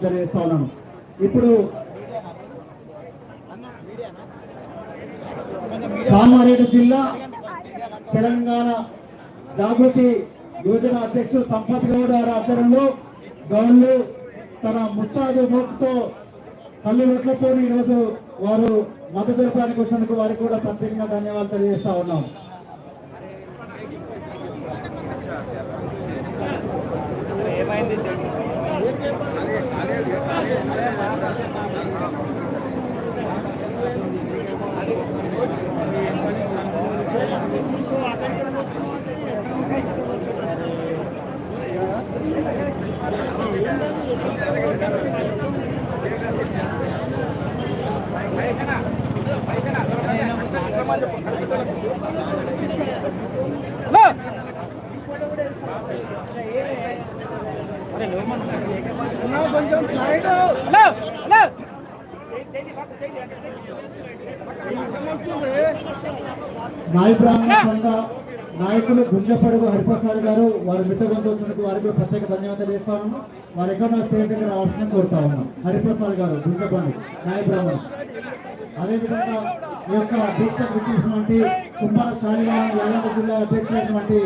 తెలియజేస్తా ఉన్నాను ఇప్పుడు కామారెడ్డి జిల్లా తెలంగాణ జాగృతి యోజన అధ్యక్షుడు సంపత్ గౌడ్ గారి ఆధ్వర్యంలో గౌడ్లు తన ముస్తాదు నోటుతో కళ్ళు రొట్లతో ఈరోజు వారు మద్దతు తెలపడానికి వచ్చినందుకు వారికి కూడా ప్రత్యేకంగా ధన్యవాదాలు తెలియజేస్తా ఉన్నాం. నాయ బ్రాహ్మణ సంఘ నాయకులు గుంజపడుగు హరిప్రసాద్ గారు వారి మిత్ర బంధువులకు వారికి కూడా ప్రత్యేక ధన్యవాదాలు చేస్తాను వారి ఎక్కడ స్టేజ్ దగ్గర రావాల్సిన కోరుతా ఉన్నాం. హరిప్రసాద్ గారు గుంజపండు నాయ బ్రాహ్మణ. అదేవిధంగా ఈ యొక్క దీక్షకు ఇచ్చినటువంటి కుమార శాలిగా యాదవ జిల్లా అధ్యక్షులైనటువంటి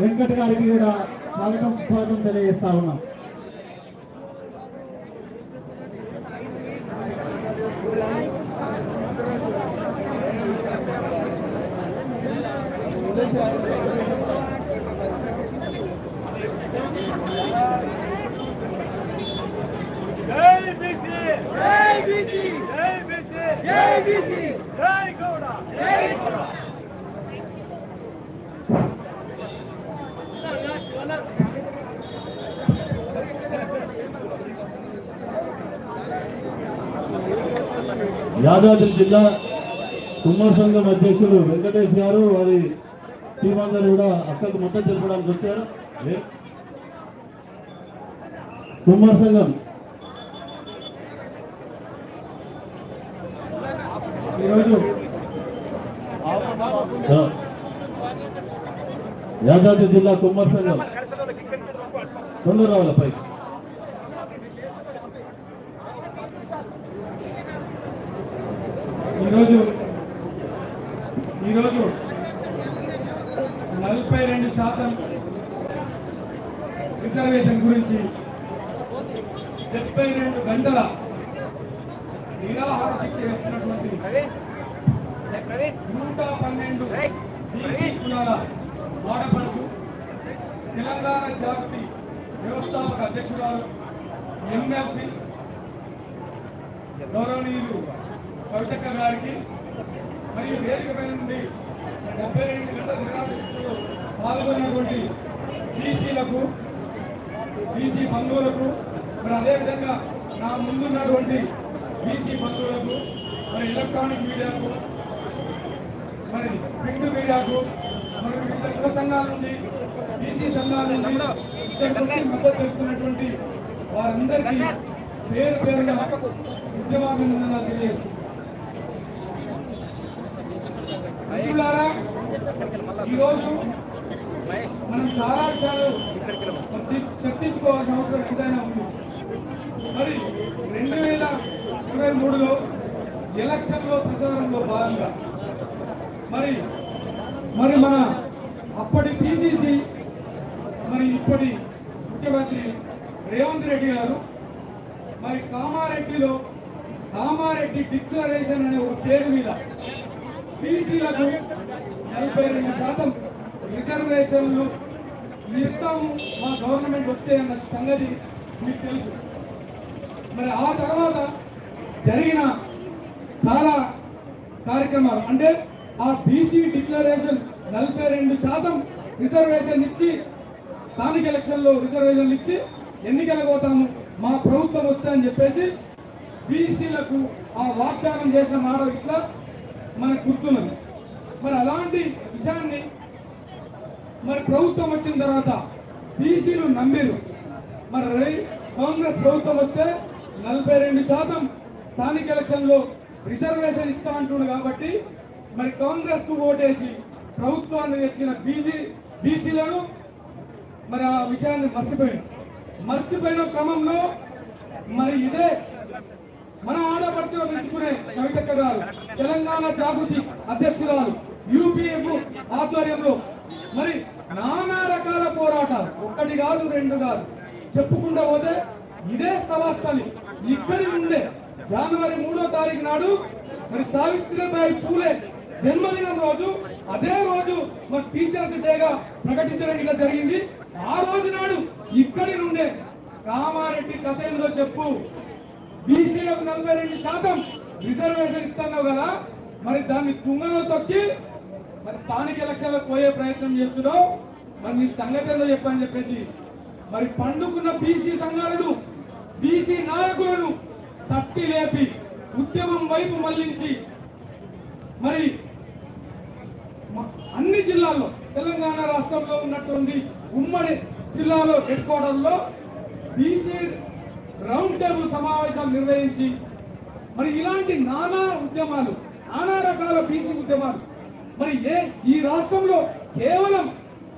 వెంకట్ గారికి కూడా స్వాగతం సుస్వాగతం తెలియజేస్తా ఉన్నాం జై బీసీ జై బీసీ జై బీసీ జై బీసీ జై గౌడ జై గౌడ యాదాద్రి జిల్లా కుమార్ సంఘం అధ్యక్షులు వెంకటేష్ గారు వారి టీం గారు కూడా అక్కడికి మొత్తం తెలపడానికి వచ్చారు. కుమార్ సంఘం ఈరోజు యాదాద్రి జిల్లా కుమార్ సంఘం తొందర రావాలి పైకి. ఈరోజు ఈరోజు నలభై రెండు శాతం రిజర్వేషన్ గురించి డెబ్బై రెండు గంటల నిరాహార దీక్ష వేస్తున్నటువంటి నూట పన్నెండు బీసీ కులాల ఆడపడుచు తెలంగాణ జాగృతి వ్యవస్థాపక అధ్యక్షురాలు ఎంఎల్సి గౌరవనీయులు కవితక్క గారికి మరియు వేదికపై నుండి డెబ్బై రెండు గంటల నిరాశలో పాల్గొన్నటువంటి బీసీలకు బీసీ బంధువులకు మరి అదేవిధంగా నా ముందున్నటువంటి బీసీ బంధువులకు మరి ఎలక్ట్రానిక్ మీడియాకు మరి ప్రింట్ మీడియాకు మరి వివిధ కుల సంఘాల నుండి బీసీ సంఘాల నుండి మద్దతు తెలుపుతున్నటువంటి వారందరికీ పేరు పేరుగా ఉద్యమాభినందనలు తెలియజేస్తున్నాను మిత్రులారా, ఈరోజు మనం చాలా విషయాలు చర్చించుకోవాల్సిన అవసరం ఎంతైనా ఉంది. మరి రెండు వేల ఇరవై మూడులో ఎలక్షన్లో ప్రచారంలో భాగంగా మరి మరి మన అప్పటి పిసిసి మరి ఇప్పటి ముఖ్యమంత్రి రేవంత్ రెడ్డి గారు మరి కామారెడ్డిలో కామారెడ్డి డిక్లరేషన్ అనే ఒక పేరు మీద బీసీలకు నలభై రెండు శాతం రిజర్వేషన్లు ఇస్తాము మా గవర్నమెంట్ వస్తే అన్న సంగతి మీకు తెలుసు. మరి ఆ తర్వాత జరిగిన చాలా కార్యక్రమాలు అంటే ఆ బీసీ డిక్లరేషన్ నలభై రెండు శాతం రిజర్వేషన్ ఇచ్చి స్థానిక ఎలక్షన్లో రిజర్వేషన్లు ఇచ్చి ఎన్నికలకు పోతాము మా ప్రభుత్వం వస్తే అని చెప్పేసి బీసీలకు ఆ వాగ్దానం చేసిన మాట ఇట్లా మనకు గుర్తున్నది. మరి అలాంటి విషయాన్ని మరి ప్రభుత్వం వచ్చిన తర్వాత బీసీలు నమ్మిరు. మరి రై- కాంగ్రెస్ ప్రభుత్వం వస్తే నలభై రెండు శాతం స్థానిక ఎలక్షన్లో రిజర్వేషన్ ఇస్తా అంటుండు కాబట్టి మరి కాంగ్రెస్కు ఓటేసి ప్రభుత్వాన్ని తెచ్చిన బీజీ బీసీలను మరి ఆ విషయాన్ని మర్చిపోయిన మర్చిపోయిన క్రమంలో మరి ఇదే మన ఆడపడుచులో తీసుకునే కవిత గారు తెలంగాణ జాగృతి అధ్యక్షురాలు యూపీఎఫ్ ఆధ్వర్యంలో. మరి నానా రకాల పోరాటాలు ఒకటి కాదు రెండు కాదు. చెప్పుకుండా పోతే ఇదే స్థలస్థలి ఇక్కడి నుండే జనవరి మూడో తారీఖు నాడు మరి సావిత్రిబాయి పూలే జన్మదినం రోజు. అదే రోజు మరి టీచర్స్ డేగా ప్రకటించడం ఇలా జరిగింది. ఆ రోజు నాడు ఇక్కడి నుండే కామారెడ్డి కథ ఏందో చెప్పు. బీసీలకు నలభై రెండు శాతం రిజర్వేషన్ ఇస్తున్నావు కదా మరి దాన్ని తుంగలో తొక్కి మరి స్థానిక ఎలక్షన్లకు పోయే ప్రయత్నం చేస్తున్నావు. మరి నీ సంగతి చెప్పని చెప్పేసి మరి పండుకున్న బీసీ సంఘాలను బీసీ నాయకులను తట్టి లేపి ఉద్యమం వైపు మళ్ళించి మరి అన్ని జిల్లాల్లో తెలంగాణ రాష్ట్రంలో ఉన్నటువంటి ఉమ్మడి జిల్లాలో హెడ్ క్వార్టర్లో బీసీ రౌండ్ టేబుల్ సమావేశాలు నిర్వహించి మరి ఇలాంటి నానా ఉద్యమాలు నానా రకాల బీసీ ఉద్యమాలు. మరి ఏ ఈ రాష్ట్రంలో కేవలం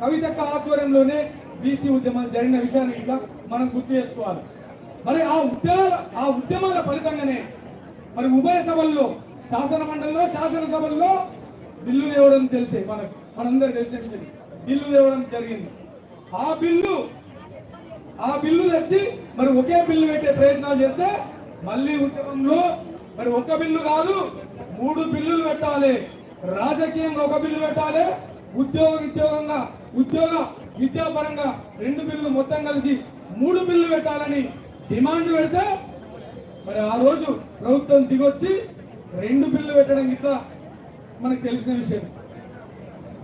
కవితక్క ఆధ్వర్యంలోనే బీసీ ఉద్యమాలు జరిగిన విషయాన్ని ఇట్లా మనం గుర్తు చేసుకోవాలి. మరి ఆ ఉద్యమాల ఆ ఉద్యమాల ఫలితంగానే మరి ఉభయ సభల్లో శాసన మండలిలో శాసనసభల్లో బిల్లు లేవడం తెలిసే మనకు మనందరికి తెలిసిన విషయం. బిల్లు లేవడం జరిగింది. ఆ బిల్లు ఆ బిల్లు తెచ్చి మరి ఒకే బిల్లు పెట్టే ప్రయత్నాలు చేస్తే మళ్ళీ ఉద్యమంలో మరి ఒక బిల్లు కాదు మూడు బిల్లులు పెట్టాలి రాజకీయంగా ఒక బిల్లు పెట్టాలి ఉద్యోగ ఉద్యోగంగా ఉద్యోగ విద్యాపరంగా రెండు బిల్లులు మొత్తం కలిసి మూడు బిల్లు పెట్టాలని డిమాండ్ పెడితే మరి ఆ రోజు ప్రభుత్వం దిగొచ్చి రెండు బిల్లు పెట్టడం ఇట్లా మనకు తెలిసిన విషయం.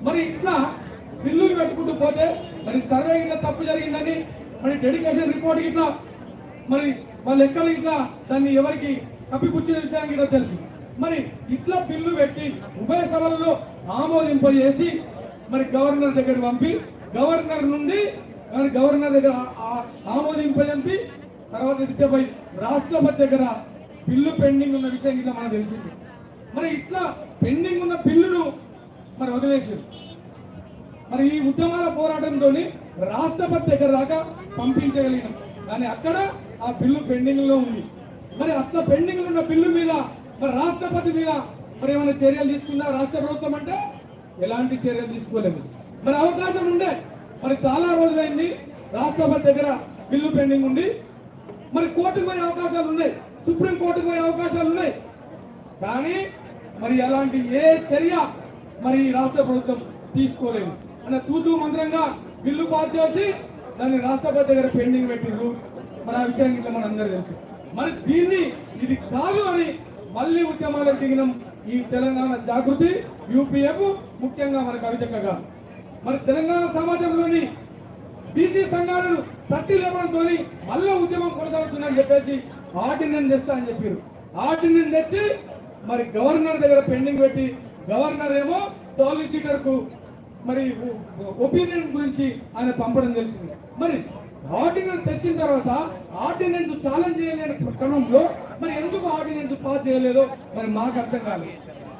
మరి ఇట్లా బిల్లులు పెట్టుకుంటూ పోతే మరి సర్వే ఇట్లా తప్పు జరిగిందని మరి డెడికేషన్ రిపోర్ట్ ఇట్లా మరి వాళ్ళ లెక్కలు ఇట్లా దాన్ని ఎవరికి కప్పిపుచ్చిన విషయానికి కూడా తెలుసు. మరి ఇట్లా బిల్లు పెట్టి ఉభయ సభలలో ఆమోదింపజేసి మరి గవర్నర్ దగ్గర పంపి గవర్నర్ నుండి మరి గవర్నర్ దగ్గర ఆమోదింపజంపి తర్వాత ఇష్టపై రాష్ట్రపతి దగ్గర బిల్లు పెండింగ్ ఉన్న విషయం కింద మనకు తెలిసింది. మరి ఇట్లా పెండింగ్ ఉన్న బిల్లును మరి వదిలేసారు మరి ఈ ఉద్యమాల పోరాటంతో రాష్ట్రపతి దగ్గర దాకా పంపించగలిగినాం. కానీ అక్కడ ఆ బిల్లు పెండింగ్లో ఉంది. మరి అట్లా పెండింగ్ ఉన్న బిల్లు మీద మరి రాష్ట్రపతి మీద మరి ఏమైనా చర్యలు తీసుకుందా రాష్ట్ర ప్రభుత్వం అంటే ఎలాంటి చర్యలు తీసుకోలేదు. మరి అవకాశం ఉండే. మరి చాలా రోజులైంది రాష్ట్రపతి దగ్గర బిల్లు పెండింగ్ ఉంది. మరి కోర్టుకు పోయే అవకాశాలు ఉన్నాయి. సుప్రీం కోర్టుకు పోయే అవకాశాలు ఉన్నాయి. కానీ మరి అలాంటి ఏ చర్య మరి రాష్ట్ర ప్రభుత్వం తీసుకోలేదు. అన్న తూతూ మంత్రంగా బిల్లు పాస్ చేసి దాన్ని రాష్ట్రపతి దగ్గర పెండింగ్ పెట్టిండ్రు మరి ఆ విషయానికి ఇట్లా మన అందరూ తెలుసు. మరి దీన్ని ఇది కాదు అని మళ్ళీ ఉద్యమాలకు దిగినాం ఈ తెలంగాణ జాగృతి యూపీఎఫ్ ముఖ్యంగా మన కవితక్కగా మరి తెలంగాణ సమాజంలోని బీసీ సంఘాలను తట్టి లేవడంతో మళ్ళీ ఉద్యమం కొనసాగుతుందని చెప్పేసి ఆర్డినెన్స్ తెస్తా అని చెప్పారు. ఆర్డినెన్స్ తెచ్చి మరి గవర్నర్ దగ్గర పెండింగ్ పెట్టి గవర్నర్ ఏమో సాలిసిటర్కు మరి ఒపీనియన్ గురించి ఆయన పంపడం తెలిసింది. మరి ఆర్డినెన్స్ తెచ్చిన తర్వాత ఆర్డినెన్స్ ఛాలెంజ్ చేయలేని క్రమంలో మరి ఎందుకు ఆర్డినెన్స్ పాస్ చేయలేదో మరి మాకు అర్థం కాలేదు.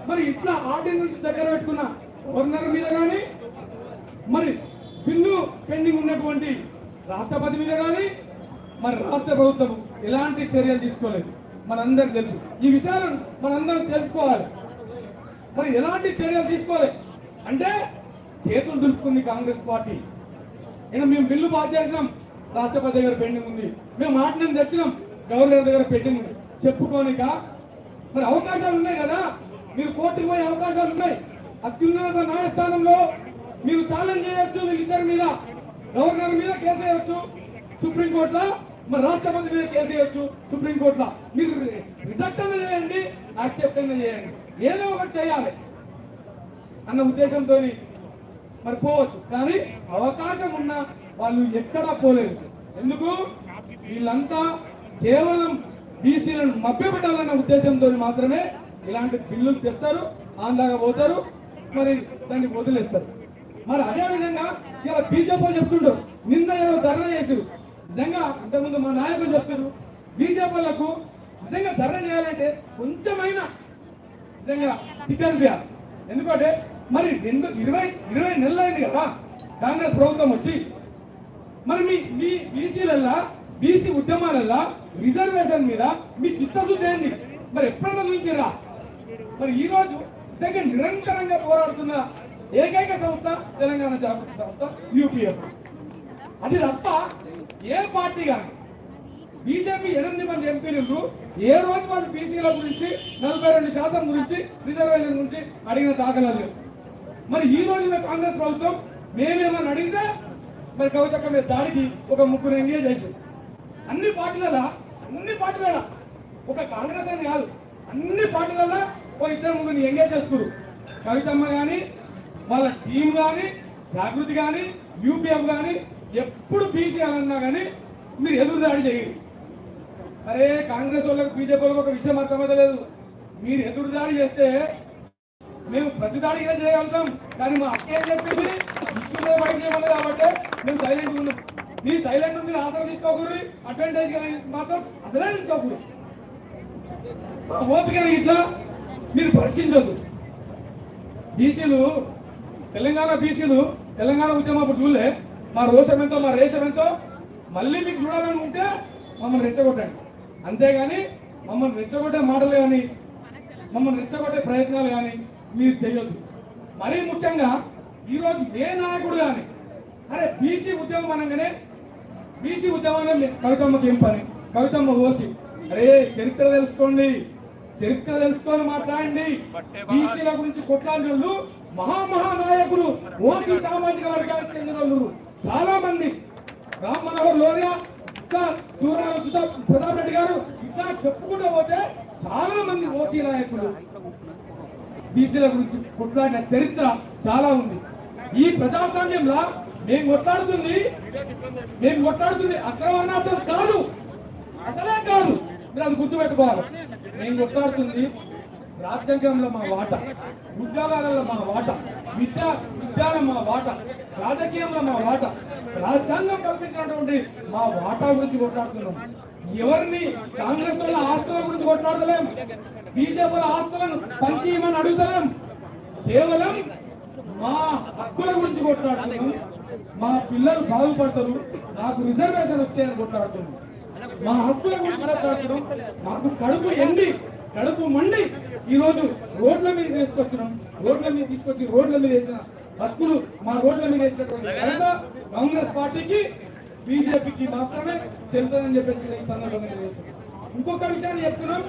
మరి ఇట్లా ఆర్డినెన్స్ దగ్గర పెట్టుకున్న గవర్నర్ మీద కానీ మరి బిల్లు పెండింగ్ ఉన్నటువంటి రాష్ట్రపతి మీద కానీ మరి రాష్ట్ర ప్రభుత్వం ఎలాంటి చర్యలు తీసుకోలేదు. మనందరికి తెలుసు. ఈ విషయాలను మనందరం తెలుసుకోవాలి. మరి ఎలాంటి చర్యలు తీసుకోలేదు. అంటే చేతులు దులుపుకుంది కాంగ్రెస్ పార్టీ. ఇక మేము బిల్లు పాస్ చేసినాం. రాష్ట్రపతి దగ్గర పెండింగ్ ఉంది. మేము మాట్లాడి తెచ్చినాం గవర్నర్ దగ్గర పెండింగ్ ఉంది. చెప్పుకోనిక మరి అవకాశాలు ఉన్నాయి కదా? మీరు కోర్టుకు పోయే అవకాశాలు ఉన్నాయి. అత్యున్నత న్యాయస్థానంలో మీరు ఛాలెంజ్ చేయొచ్చు వీళ్ళిద్దరి మీద. గవర్నర్ మీద కేసు వేయొచ్చు. సుప్రీంకోర్టులో మరి రాష్ట్రపతి మీద కేసు వేయొచ్చు సుప్రీంకోర్టులో మీరు రిజెక్ట్ అన్న చేయండి యాక్సెప్ట్ అన్న చేయండి. ఏదో ఒకటి చేయాలి అన్న ఉద్దేశంతో మరి పోవచ్చు. కానీ అవకాశం ఉన్న వాళ్ళు ఎక్కడా పోలేదు. ఎందుకు? వీళ్ళంతా కేవలం బీసీలను మభ్యపెట్టాలన్న ఉద్దేశంతో మాత్రమే ఇలాంటి బిల్లులు తెస్తారు ఆందాగా పోతారు మరి దాన్ని వదిలేస్తారు. మరి అదే విధంగా ఇలా బీజేపీ చెప్తుండ్రు నిన్న ఏదో ధర్నా చేసి నిజంగా ఇంతకుముందు మా నాయకులు చెప్తారు బీజేపీలకు నిజంగా ధర్నా చేయాలంటే కొంచెమైనా నిజంగా సిగ్గనిపించ ఎందుకంటే మరి రెండు ఇరవై ఇరవై నెలలు అయింది కదా కాంగ్రెస్ ప్రభుత్వం వచ్చి. మరి మీ మీ బీసీలల్లా బీసీ ఉద్యమాలల్లా రిజర్వేషన్ మీద మీ చిత్తశుద్ధి ఏంది? మరి ఎప్పుడైనా చూపించిరా? మరి ఈ రోజు సెకండ్ నిరంతరంగా పోరాడుతున్న ఏకైక సంస్థ తెలంగాణ జాగృతి సంస్థ యూపీఎఫ్. అది తప్ప ఏ పార్టీ కానీ బీజేపీ ఎనిమిది మంది ఎంపీలు ఏ రోజు వాళ్ళు బీసీల గురించి నలభై రెండు శాతం గురించి రిజర్వేషన్ గురించి అడిగిన దాఖలాలు మరి ఈ రోజున కాంగ్రెస్ ప్రభుత్వం మేమేమని అడిగితే మరి కవితక్క మీద దాడికి ఒక ముగ్గురు ఎంగేజ్ చేసి అన్ని పార్టీలలో అన్ని పార్టీలలో. ఒక కాంగ్రెస్ అని కాదు. అన్ని పార్టీలలో ఒక ఇద్దరు ముగ్గురిని ఎంగేజ్ చేస్తారు కవితమ్మ కానీ వాళ్ళ టీం కానీ జాగృతి కానీ యూపీఎఫ్ కానీ ఎప్పుడు బీసీ అన్నా కానీ మీరు ఎదురు దాడి చేయండి అరే కాంగ్రెస్ వాళ్ళకి బీజేపీ వాళ్ళకి ఒక విషయం అర్థమైతే లేదు. మీరు ఎదురు దాడి చేస్తే మేము ప్రతి ఇలా చేయగలుగుతాం. కానీ మా అక్క ఏం చెప్పింది? ఇష్యూలో బయట చేయమన్నది కాబట్టి మేము సైలెంట్ ఉన్నాం. మీ సైలెంట్ ఉంది ఆసరా తీసుకోకూడదు. అడ్వాంటేజ్ మాత్రం అసలే తీసుకోకూడదు. మా ఓపిక ఇట్లా మీరు పరిశీలించదు బీసీలు తెలంగాణ బీసీలు తెలంగాణ ఉద్యమం అప్పుడు చూడలే. మా రోషం ఎంతో మా రేషం ఎంతో. మళ్ళీ మీకు చూడాలని ఉంటే మమ్మల్ని రెచ్చగొట్టండి. అంతేగాని మమ్మల్ని రెచ్చగొట్టే మాటలు కానీ మమ్మల్ని రెచ్చగొట్టే ప్రయత్నాలు కానీ మీరు చేయొద్దు. మరీ ముఖ్యంగా ఈరోజు ఏ నాయకుడు కానీ అరే బీసీ ఉద్యమం అనగానే బీసీ ఉద్యమాన్ని కవితమ్మకి ఏం పని? కవితమ్మ ఓసి అరే చరిత్ర తెలుసుకోండి చరిత్ర తెలుసుకొని మాట్లాడండి. బీసీల గురించి కొట్లాడిన వాళ్ళు మహామహా నాయకులు ఓసీ సామాజిక వర్గానికి చెందిన వాళ్ళు చాలా మంది. రామ్ మనోహర్ లోరియా ఇంకా సూర్యరావు సుధా ప్రతాప్ రెడ్డి గారు ఇట్లా చెప్పుకుంటూ పోతే చాలా మంది ఓసీ నాయకులు. బీసీల గురించి కొట్లాడిన చరిత్ర చాలా ఉంది. ఈ ప్రజాస్వామ్యంలో మేము కొట్లాడుతుంది మేము కొట్లాడుతుంది అక్రమణార్థం కాదు అసలే కాదు. మీరు అది గుర్తుపెట్టుకోవాలి. మేము కొట్లాడుతుంది రాజ్యాంగంలో మా వాట ఉద్యోగాలలో మా వాట విద్యా విద్యాలో మా వాట రాజకీయంలో మా వాట రాజ్యాంగం కల్పించినటువంటి మా వాటా గురించి కొట్లాడుతున్నాం. ఎవరిని కాంగ్రెస్ వాళ్ళ ఆస్తుల గురించి కొట్లాడలేము బీజేపీల ఆస్తులను పంచేయమని అడుగుతలేం. కేవలం మా హక్కుల గురించి కొట్లాడుతున్నాం. మా పిల్లలు బాగుపడతారు. నాకు రిజర్వేషన్ వస్తాయని అని కొట్లాడుతున్నాం. మా హక్కుల గురించి కొట్లాడుతున్నాం. మాకు కడుపు ఎండి కడుపు మండి ఈ రోజు రోడ్ల మీద తీసుకొచ్చినాం రోడ్ల మీద తీసుకొచ్చి రోడ్ల మీద వేసిన హక్కులు మా రోడ్ల మీద వేసినటువంటి కాంగ్రెస్ పార్టీకి బీజేపీకి మాత్రమే చెల్లుతుందని చెప్పేసి ఈ సందర్భంగా ఇంకొక విషయాన్ని చెప్తున్నాం.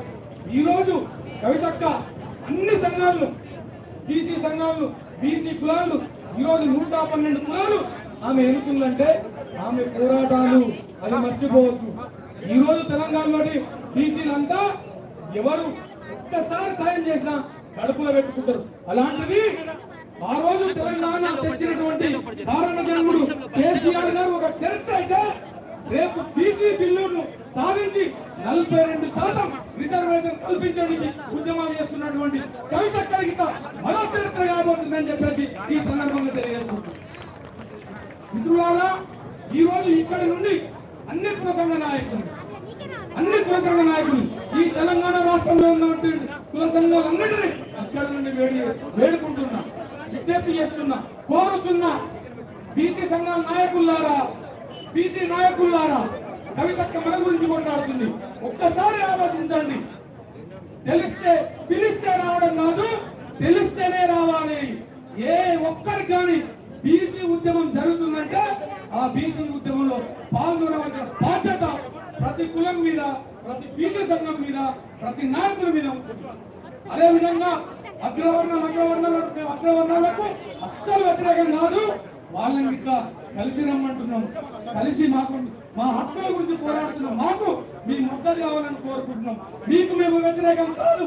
ఈరోజు కవితక్క అన్ని సంఘాలను బీసీ సంఘాలు బీసీ కులాలు ఈరోజు నూట పన్నెండు కులాలు ఆమె ఎన్నుకుందంటే ఆమె పోరాటాలు అది మర్చిపోవద్దు. ఈ రోజు తెలంగాణలోని బీసీలంతా ఎవరు ఒక్కసారి సాయం చేసినా కడుపులో పెట్టుకుంటారు. అలాంటిది ఆ రోజు తెలంగాణ తెచ్చినటువంటి కారణ జన్ముడు కేసీఆర్ గారు ఒక చరిత్ర అయితే రేపు బీసీ బిల్లును సాధించి నలభై రెండు శాతం రిజర్వేషన్ కల్పించడానికి ఉద్యమాలు చేస్తున్నటువంటి కవిత కలిగిత మరో చరిత్ర కాబోతుందని చెప్పేసి ఈ సందర్భంగా తెలియజేసుకుంటున్నాం. మిత్రులారా ఈ రోజు ఇక్కడి నుండి అన్ని కుల నాయకులు అన్ని కుల నాయకులు ఈ తెలంగాణ రాష్ట్రంలో ఉన్నటువంటి కుల సంఘాలన్నింటినీ అక్కడ నుండి వేడి వేడుకుంటున్నా విజ్ఞప్తి చేస్తున్నా కోరుతున్నా. బీసీ సంఘాల నాయకులారా బీసీ నాయకులారా కవితక్క మన గురించి కొట్లాడుతుంది. ఒక్కసారి ఆలోచించండి. తెలిస్తే పిలిస్తే రావడం కాదు తెలిస్తేనే రావాలి. ఏ ఒక్కరికి కానీ బీసీ ఉద్యమం జరుగుతుందంటే ఆ బీసీ ఉద్యమంలో పాల్గొనవలసిన బాధ్యత ప్రతి కులం మీద ప్రతి బీసీ సంఘం మీద ప్రతి నాయకుల మీద ఉంటుంది అదే విధంగా అగ్రవర్ణం అగ్రవర్ణాలకు మేము అగ్రవర్ణాలకు అస్సలు వ్యతిరేకం కాదు. వాళ్ళని ఇట్లా కలిసి రమ్మంటున్నాం. కలిసి మాకు మా హక్కుల గురించి పోరాడుతున్నాం మాకు మీ మద్దతు కావాలని కోరుకుంటున్నాం. మీకు మేము వ్యతిరేకం కాదు.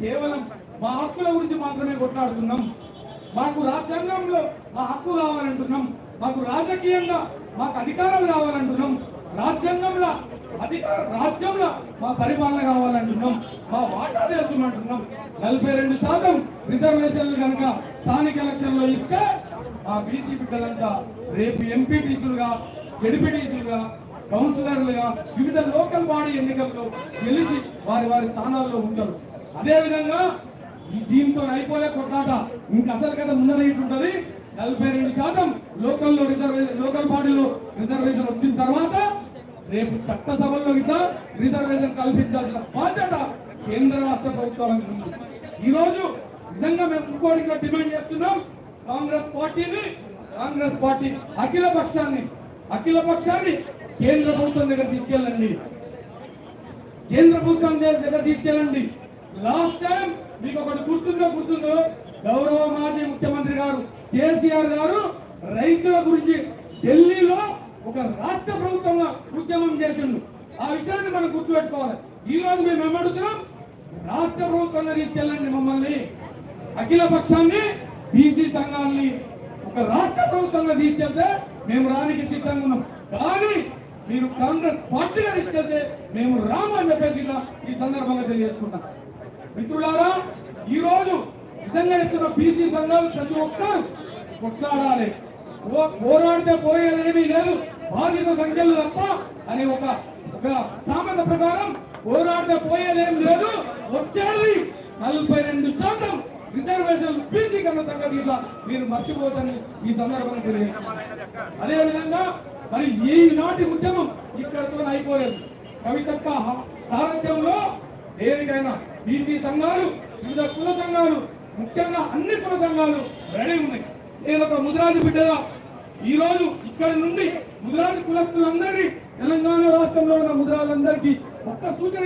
కేవలం మా హక్కుల గురించి మాత్రమే కొట్లాడుతున్నాం. మాకు రాజ్యాంగంలో మా హక్కు కావాలంటున్నాం. మాకు రాజకీయంగా మాకు అధికారం కావాలంటున్నాం. రాజ్యాంగంలో అధికార రాజ్యంలో మా పరిపాలన కావాలంటున్నాం. మా వాటా అంటున్నాం. నలభై రెండు శాతం రిజర్వేషన్లు కనుక స్థానిక ఎలక్షన్లో ఇస్తే మా బీసీ బిడ్డలంతా రేపు ఎంపీటీసీలుగా జడ్పీటీసీలుగా కౌన్సిలర్లుగా వివిధ లోకల్ బాడీ ఎన్నికల్లో గెలిచి వారి వారి స్థానాల్లో ఉంటారు. అదేవిధంగా దీంతో అయిపోలే కొట్లాట ఇంకా అసలు కదా ముందరైతుంటది నలభై రెండు శాతం లోకల్లో రిజర్వేషన్ లోకల్ బాడీలో రిజర్వేషన్ వచ్చిన తర్వాత రేపు చట్టసభల్లో ఇట్లా రిజర్వేషన్ కల్పించాల్సిన బాధ్యత కేంద్ర రాష్ట్ర ప్రభుత్వాలకు ఉంది. ఈరోజు నిజంగా మేము ఇంకోటి డిమాండ్ చేస్తున్నాం. కాంగ్రెస్ పార్టీని కాంగ్రెస్ పార్టీ అఖిల పక్షాన్ని అఖిల పక్షాన్ని కేంద్ర ప్రభుత్వం దగ్గర తీసుకెళ్ళండి. కేంద్ర ప్రభుత్వం దగ్గర తీసుకెళ్ళండి. లాస్ట్ టైం మీకు ఒకటి గుర్తుందో గుర్తుందో గౌరవ మాజీ ముఖ్యమంత్రి గారు కేసీఆర్ గారు రైతుల గురించి ఢిల్లీలో ఒక రాష్ట్ర ప్రభుత్వంగా ఉద్యమం చేసిండు. ఆ విషయాన్ని మనం గుర్తుపెట్టుకోవాలి. ఈ రోజు మేము ఏమడుగుతున్నాం రాష్ట్ర ప్రభుత్వంగా తీసుకెళ్ళండి మమ్మల్ని. అఖిల పక్షాన్ని బీసీ సంఘాన్ని ఒక రాష్ట్ర ప్రభుత్వంగా తీసుకెళ్తే మేము రానికి సిద్ధంగా ఉన్నాం. కానీ మీరు కాంగ్రెస్ పార్టీగా తీసుకెళ్తే మేము రాము అని చెప్పేసి ఇలా ఈ సందర్భంగా తెలియజేసుకుంటాం. మిత్రులారా ఈ రోజు నిజంగా ఇస్తున్న బీసీ సంఘాలు ప్రతి ఒక్కరు కొట్లాడాలి. పోరాడితే పోయేదేమీ లేదు. బాధిత సంఖ్యలు తప్ప అని ఒక ఒక సామెత ప్రకారం పోరాడితే పోయేదేం లేదు. వచ్చేది నలభై రెండు శాతం రిజర్వేషన్ బీసీ కన్నా సంగతి ఇట్లా మీరు మర్చిపోతారని ఈ సందర్భంగా తెలియజేస్తున్నారు. అదేవిధంగా మరి ఈనాటి ఉద్యమం ఇక్కడితో అయిపోలేదు. కవితక్క సారథ్యంలో దేనికైనా బీసీ సంఘాలు వివిధ కుల సంఘాలు ముఖ్యంగా అన్ని కుల సంఘాలు రెడీ ఉన్నాయి. నేను ఒక ముదిరాజు బిడ్డగా ఈ రోజు ఇక్కడ నుండి ముదిరాజు కులస్తులందరినీ తెలంగాణ రాష్ట్రంలో ఉన్న ముదిరాజులందరికీ ఒక్క సూచన